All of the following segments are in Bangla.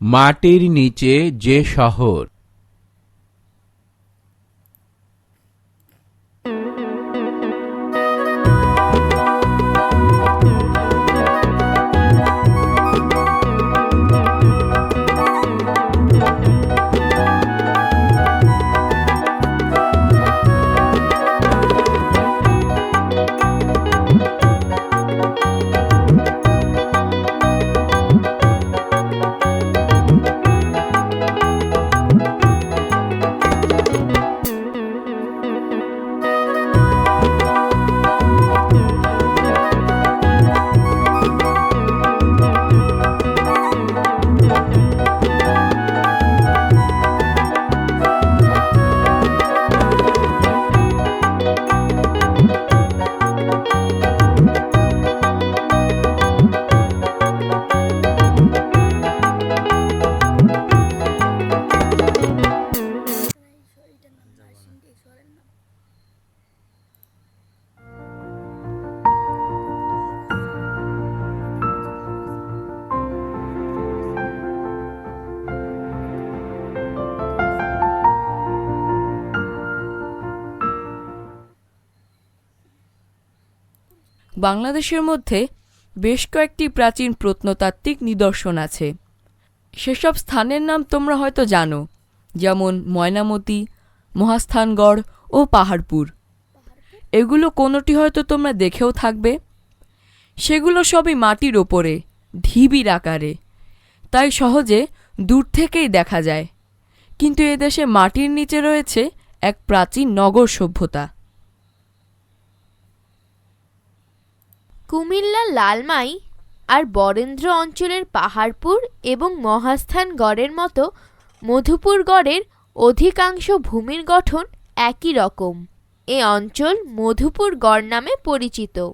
মাটির নিচে যে শহর বাংলাদেশের মধ্যে বেশ কয়েকটি প্রাচীন প্রত্নতাত্ত্বিক নিদর্শন আছে। সেসব স্থানের নাম তোমরা হয়তো জানো, যেমন ময়নামতি, মহাস্থানগড় ও পাহাড়পুর। এগুলো কোনোটি হয়তো তোমরা দেখেও থাকবে। সেগুলো সবই মাটির ওপরে, ঢিবির আকারে। তাই সহজে দূর থেকেই দেখা যায়। কিন্তু এদেশে মাটির নিচে রয়েছে এক প্রাচীন নগর সভ্যতা। কুমিল্লার লালমাই আর বরেন্দ্র অঞ্চলের পাহাড়পুর এবং মহাস্থানগড়ের মতো মধুপুরগড়ের অধিকাংশ ভূমির গঠন একই রকম। এ অঞ্চল মধুপুর গড় নামে পরিচিত।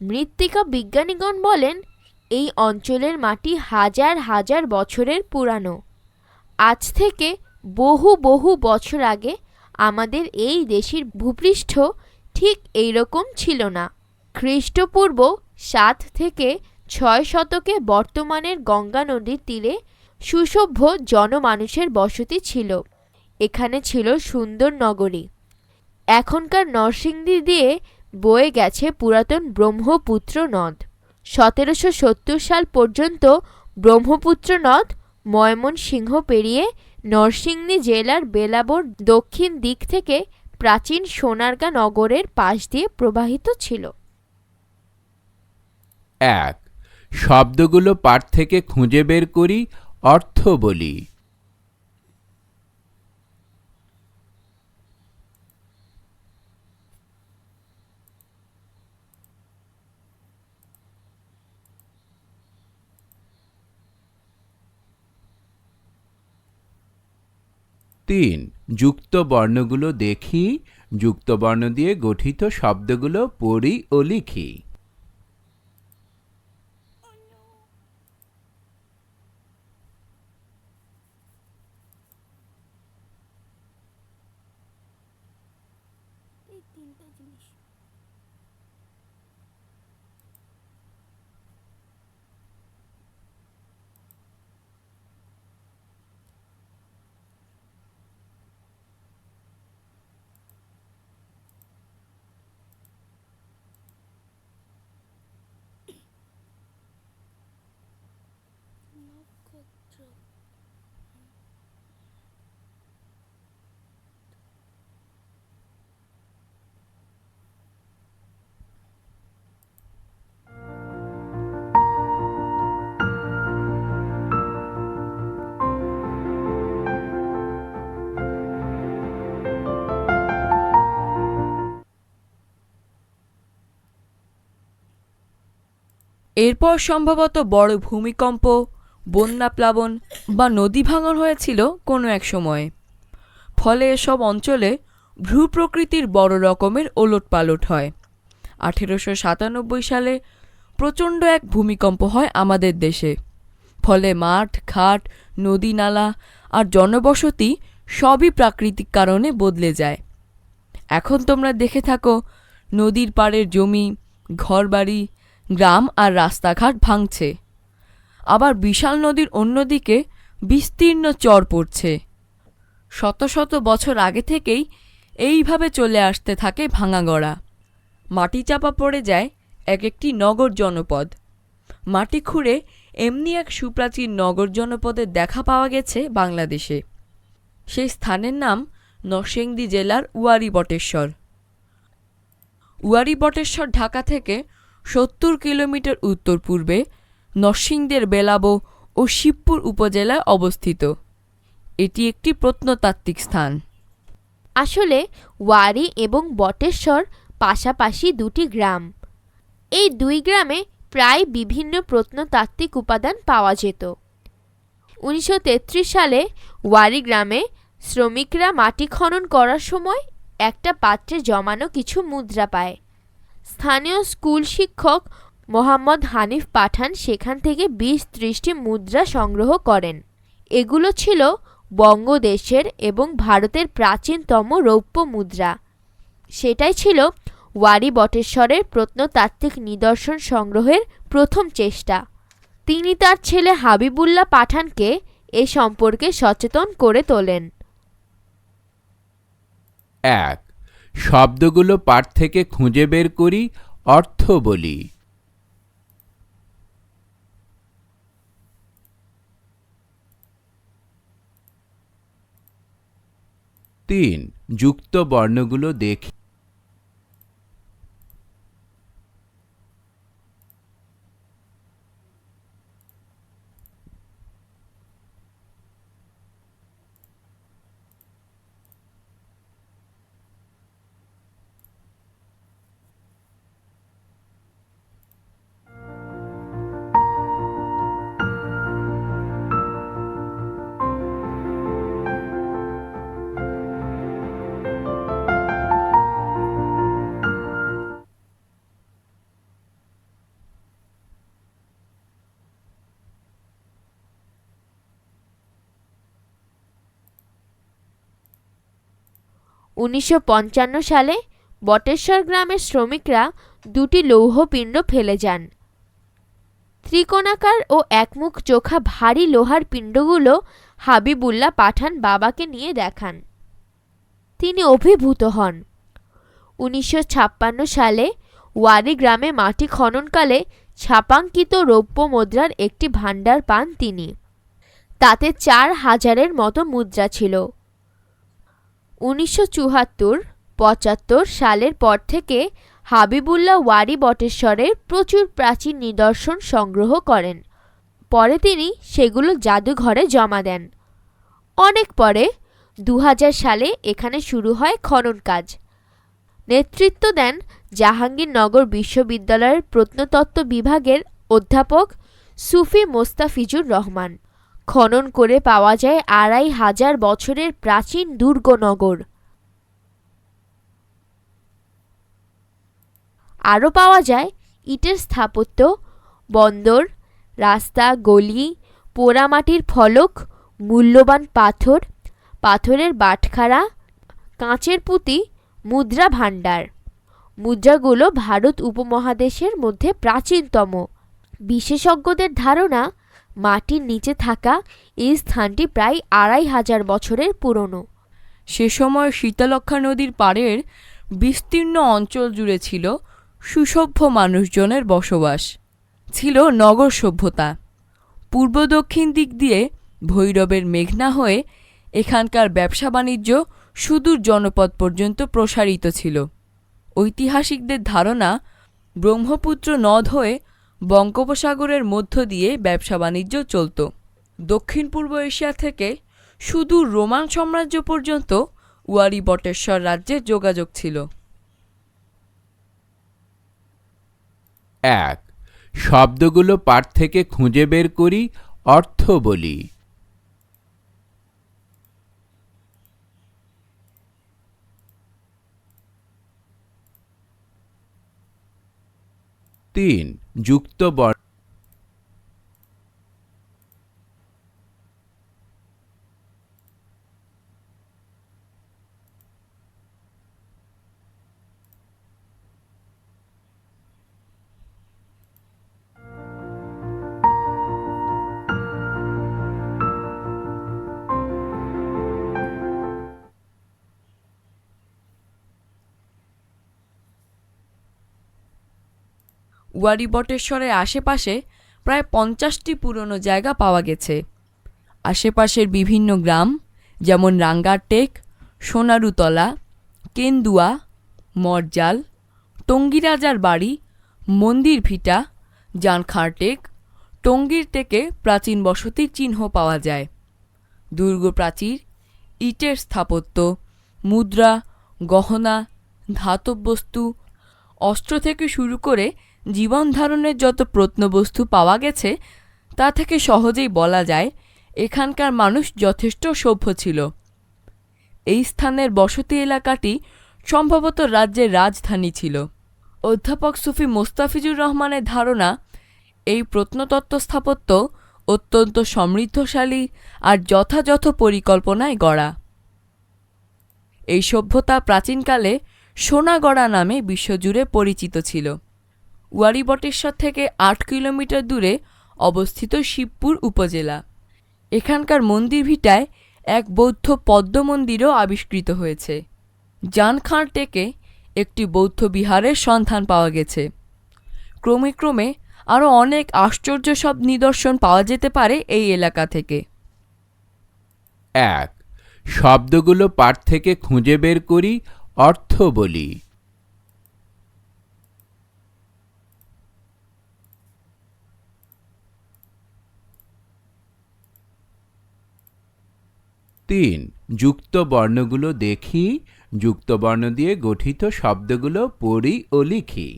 মৃত্তিকা বিজ্ঞানীগণ বলেন, এই অঞ্চলের মাটি হাজার হাজার বছরের পুরানো। আজ থেকে বহু বহু বছর আগে আমাদের এই দেশের ভূপৃষ্ঠ ঠিক এই রকম ছিল না। খ্রিস্টপূর্ব সাত থেকে ছয় শতকে বর্তমানের গঙ্গা নদীর তীরে সুসভ্য জনমানুষের বসতি ছিল। এখানে ছিল সুন্দর নগরী। এখনকার নরসিংদী দিয়ে বয়ে গেছে পুরাতন ব্রহ্মপুত্র নদ। সতেরোশো সত্তর সাল পর্যন্ত ব্রহ্মপুত্র নদ ময়মনসিংহ পেরিয়ে নরসিংদী জেলার বেলাবর দক্ষিণ দিক থেকে প্রাচীন সোনারগাঁ নগরের পাশ দিয়ে প্রবাহিত ছিল। এক, শব্দগুলো পাঠ থেকে খুঁজে বের করি, অর্থ বলি। তিন, যুক্ত বর্ণগুলো দেখি, যুক্ত বর্ণ দিয়ে গঠিত শব্দগুলো পড়ি ও লিখি। এরপর সম্ভবত বড় ভূমিকম্প, বন্যা প্লাবন বা নদী ভাঙন হয়েছিল কোনো এক সময়ে। ফলে এসব অঞ্চলে ভ্রু প্রকৃতির বড় রকমের ওলটপালট হয়। আঠেরোশো সাতানব্বই সালে প্রচণ্ড এক ভূমিকম্প হয় আমাদের দেশে। ফলে মাঠ, ঘাট, নদী নালা আর জনবসতি সবই প্রাকৃতিক কারণে বদলে যায়। এখন তোমরা দেখে থাকো, নদীর পাড়ের জমি, ঘরবাড়ি গ্রাম আর রাস্তাঘাট ভাঙছে। আবার বিশাল নদীর অন্যদিকে বিস্তীর্ণ চর পড়ছে। শত শত বছর আগে থেকেই এইভাবে চলে আসতে থাকে ভাঙাগড়া। মাটি চাপা পড়ে যায় এক একটি নগর জনপদ। মাটি খুঁড়ে এমনি এক সুপ্রাচীন নগর জনপদের দেখা পাওয়া গেছে বাংলাদেশে। সেই স্থানের নাম নরসিংদী জেলার উয়ারি বটেশ্বর উয়ারি বটেশ্বর ঢাকা থেকে সত্তর কিলোমিটার উত্তর পূর্বে নরসিংদের বেলাবো ও শিবপুর উপজেলায় অবস্থিত। এটি একটি প্রত্নতাত্ত্বিক স্থান। আসলে ওয়ারি এবং বটেশ্বর পাশাপাশি দুটি গ্রাম। এই দুই গ্রামে প্রায় বিভিন্ন প্রত্নতাত্ত্বিক উপাদান পাওয়া যেত। উনিশশো তেত্রিশ সালে ওয়ারি গ্রামে শ্রমিকরা মাটি খনন করার সময় একটা পাত্রে জমানো কিছু মুদ্রা পায়। স্থানীয় স্কুল শিক্ষক মোহাম্মদ হানিফ পাঠান সেখান থেকে বিশ ত্রিশটি মুদ্রা সংগ্রহ করেন। এগুলো ছিল বঙ্গদেশের এবং ভারতের প্রাচীনতম রৌপ্য মুদ্রা। সেটাই ছিল ওয়ারি বটেশ্বরের প্রত্নতাত্ত্বিক নিদর্শন সংগ্রহের প্রথম চেষ্টা। তিনি তার ছেলে হাবিবুল্লাহ পাঠানকে এ সম্পর্কে সচেতন করে তোলেন। এক শব্দগুলো পাঠ থেকে খুঁজে বের করি অর্থ বলি। তিন যুক্ত বর্ণগুলো দেখি উনিশশো পঞ্চান্ন সালে বটেশ্বর গ্রামের শ্রমিকরা দুটি লৌহপিণ্ড ফেলে যান। ত্রিকোণাকার ও একমুখ চোখা ভারী লোহার পিণ্ডগুলো হাবিবুল্লাহ পাঠান বাবাকে নিয়ে দেখান। তিনি অভিভূত হন। উনিশশো ছাপ্পান্ন সালে ওয়ারি গ্রামে মাটি খননকালে ছাপাঙ্কিত রৌপ্য মুদ্রার একটি ভাণ্ডার পান তিনি। তাতে চার হাজারের মতো মুদ্রা ছিল। উনিশশো চুয়াত্তর, পঁচাত্তর সালের পর থেকে হাবিবুল্লাহ ওয়ারি বটেশ্বরের প্রচুর প্রাচীন নিদর্শন সংগ্রহ করেন। পরে তিনি সেগুলো জাদুঘরে জমা দেন। অনেক পরে দু হাজার সালে এখানে শুরু হয় খনন কাজ। নেতৃত্ব দেন জাহাঙ্গীরনগর বিশ্ববিদ্যালয়ের প্রত্নতত্ত্ব বিভাগের অধ্যাপক সুফি মোস্তাফিজুর রহমান। খনন করে পাওয়া যায় আড়াই হাজার বছরের প্রাচীন দুর্গনগর। আরও পাওয়া যায় ইটের স্থাপত্য, বন্দর, রাস্তা, গলি, পোড়ামাটির ফলক, মূল্যবান পাথর, পাথরের বাটখারা, কাঁচের পুঁতি, মুদ্রা ভাণ্ডার। মুদ্রাগুলো ভারত উপমহাদেশের মধ্যে প্রাচীনতম। বিশেষজ্ঞদের ধারণা মাটির নিচে থাকা এই স্থানটি প্রায় আড়াই হাজার বছরের পুরনো। সে সময় শীতলক্ষা নদীর পাড়ের বিস্তীর্ণ অঞ্চল জুড়ে ছিল সুসভ্য মানুষজনের বসবাস। ছিল নগর সভ্যতা। পূর্ব দক্ষিণ দিক দিয়ে ভৈরবের মেঘনা হয়ে এখানকার ব্যবসা বাণিজ্য সুদূর জনপদ পর্যন্ত প্রসারিত ছিল। ঐতিহাসিকদের ধারণা ব্রহ্মপুত্র নদ হয়ে বঙ্গোপসাগরের মধ্য দিয়ে ব্যবসা বাণিজ্য চলত। দক্ষিণ পূর্ব এশিয়া থেকে সুদূর রোমান সাম্রাজ্য পর্যন্ত ওয়ারি বটেশ্বর রাজ্যে যোগাযোগ ছিল। এক, শব্দগুলো পাঠ থেকে খুঁজে বের করি, অর্থ বলি। তিন যুক্ত বর্ণ। ওয়ারি বটেশ্বরের আশেপাশে প্রায় পঞ্চাশটি পুরনো জায়গা পাওয়া গেছে। আশেপাশের বিভিন্ন গ্রাম যেমন রাঙ্গারটেক, সোনারুতলা, কেন্দুয়া, মরজাল, টঙ্গিরাজার বাড়ি মন্দির ভিটা জানখারটেক টঙ্গীর থেকে প্রাচীন বসতির চিহ্ন পাওয়া যায়। দুর্গ প্রাচীর ইটের স্থাপত্য, মুদ্রা, গহনা ধাতব বস্তু অস্ত্র থেকে শুরু করে জীবন ধারণের যত প্রত্নবস্তু পাওয়া গেছে, তা থেকে সহজেই বলা যায়, এখানকার মানুষ যথেষ্ট সভ্য ছিল। এই স্থানের বসতি এলাকাটি সম্ভবত রাজ্যের রাজধানী ছিল। অধ্যাপক সুফি মোস্তাফিজুর রহমানের ধারণা, এই প্রত্নতত্ত্ব স্থাপত্য অত্যন্ত সমৃদ্ধশালী আর যথাযথ পরিকল্পনায় গড়া। এই সভ্যতা প্রাচীনকালে সোনাগড়া নামে বিশ্বজুড়ে পরিচিত ছিল। ওয়ারিবটেশ্বর থেকে আট কিলোমিটার দূরে অবস্থিত শিবপুর উপজেলা। এখানকার মন্দির ভিটায় এক বৌদ্ধ পদ্ম মন্দিরও আবিষ্কৃত হয়েছে। জানখাঁর টেকে একটি বৌদ্ধ বিহারের সন্ধান পাওয়া গেছে। ক্রমে ক্রমে আরও অনেক আশ্চর্য সব নিদর্শন পাওয়া যেতে পারে এই এলাকা থেকে। এক, শব্দগুলো পাঠ থেকে খুঁজে বের করি অর্থ বলি। তিন, যুক্ত বর্ণগুলো দেখি, যুক্ত বর্ণ দিয়ে গঠিত শব্দগুলো পড়ি ও লিখি।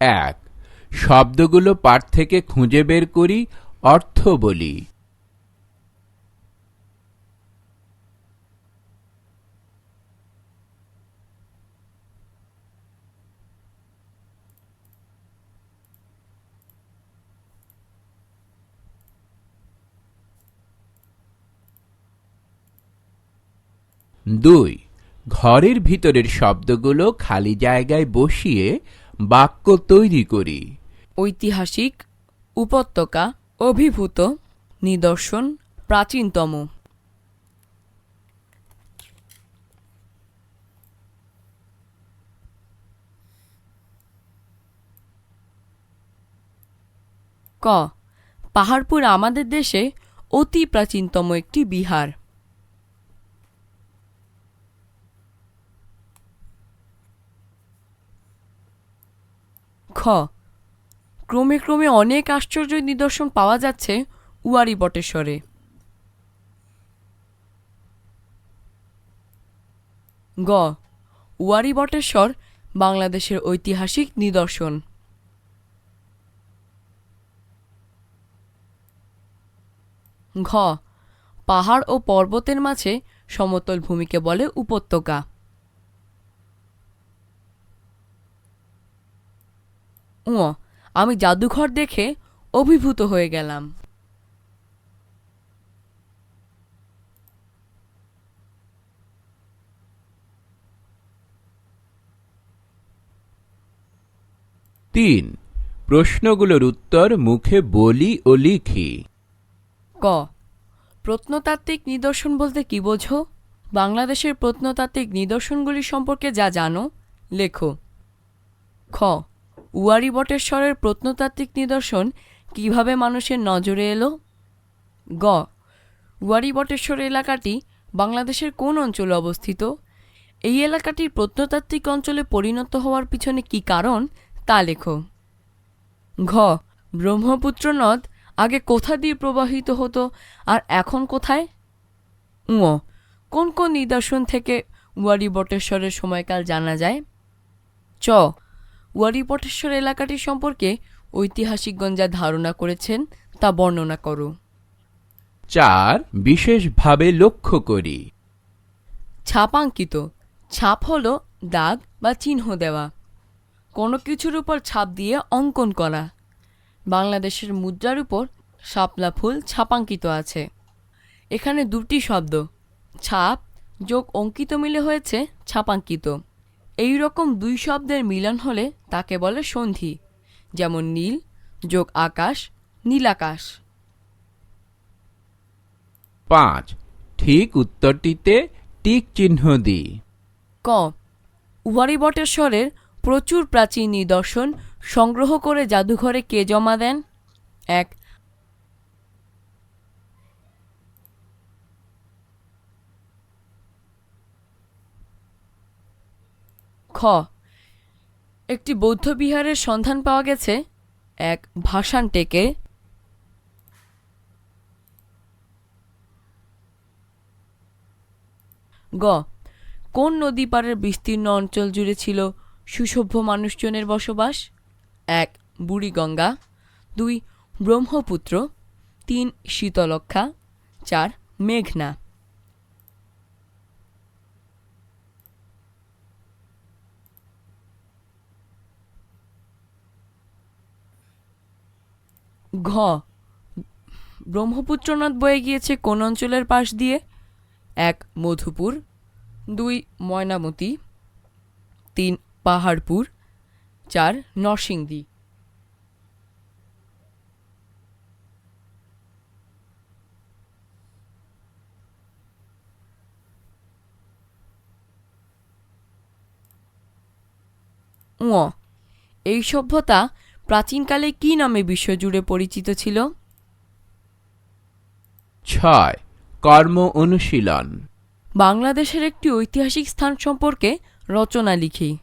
এক, শব্দগুলো পাঠ থেকে খুঁজে বের করি, অর্থ বলি। দুই, ঘরের ভিতরের শব্দগুলো খালি জায়গায় বসিয়ে বাক্য তৈরি করি। ঐতিহাসিক, উপত্যকা, অভিভূত, নিদর্শন, প্রাচীনতম। ক, পাহাড়পুর আমাদের দেশে অতি প্রাচীনতম একটি বিহার খ ক্রমে ক্রমে অনেক আশ্চর্য নিদর্শন পাওয়া যাচ্ছে উয়ারি বটেশ্বরে। গ। উয়ারি বটেশ্বর বাংলাদেশের ঐতিহাসিক নিদর্শন। ঘ। পাহাড় ও পর্বতের মাঝে সমতল ভূমিকে বলে উপত্যকা। উ আমি জাদুঘর দেখে অভিভূত হয়ে গেলাম। তিন প্রশ্নগুলোর উত্তর মুখে বলি ও লিখি। ক প্রত্নতাত্ত্বিক নিদর্শন বলতে কি বোঝো? বাংলাদেশের প্রত্নতাত্ত্বিক নিদর্শনগুলি সম্পর্কে যা জানো লেখো। খ উয়ারি বটেশ্বরের প্রত্নতাত্ত্বিক নিদর্শন কীভাবে মানুষের নজরে এলো? গ. উয়ারি বটেশ্বর এলাকাটি বাংলাদেশের কোন অঞ্চলে অবস্থিত? এই এলাকাটির প্রত্নতাত্ত্বিক অঞ্চলে পরিণত হওয়ার পিছনে কি কারণ, তা লেখো। ঘ. ব্রহ্মপুত্র নদ আগে কোথা দিয়ে প্রবাহিত হতো আর এখন কোথায়? উ কোন কোন নিদর্শন থেকে ওয়ারি বটেশ্বরের সময়কাল জানা যায়? চ. ওয়ারি বটেশ্বর এলাকাটি সম্পর্কে ঐতিহাসিকগণ যা ধারণা করেছেন তা বর্ণনা করো। চার বিশেষভাবে লক্ষ্য করি। ছাপাঙ্কিত ছাপ হল দাগ বা চিহ্ন দেওয়া। কোনো কিছুর উপর ছাপ দিয়ে অঙ্কন করা। বাংলাদেশের মুদ্রার উপর শাপলা ফুল ছাপাঙ্কিত আছে। এখানে দুটি শব্দ ছাপ যোগ অঙ্কিত মিলে হয়েছে ছাপাঙ্কিত। এই রকম দুই শব্দের মিলন হলে তাকে বলে সন্ধি যেমন নীল যোগ আকাশ নীলাকাশ। পাঁচ ঠিক উত্তরটিতে টিক চিহ্ন দিই ক উহারি বটেশ্বরের প্রচুর প্রাচীন নিদর্শন সংগ্রহ করে জাদুঘরে কে জমা দেন? এক একটি বৌদ্ধ বিহারের সন্ধান পাওয়া গেছে এক ভাসান টেকে গ। কোন নদী পাড়ের বিস্তীর্ণ অঞ্চল জুড়ে ছিল সুসভ্য মানুষজনের বসবাস? এক, বুড়িগঙ্গা। দুই, ব্রহ্মপুত্র। তিন শীতলক্ষা চার, মেঘনা। ঘ। ব্রহ্মপুত্র নদ বয়ে গিয়েছে কোন অঞ্চলের পাশ দিয়ে? এক, মধুপুর। দুই, ময়নামতি। তিন, পাহাড়পুর। চার, নরসিংদী। ঙ। এই সভ্যতা প্রাচীনকালে কি নামে বিশ্বজুড়ে পরিচিত ছিল? ছয় কর্ম অনুশীলন। বাংলাদেশের একটি ঐতিহাসিক স্থান সম্পর্কে রচনা লিখি।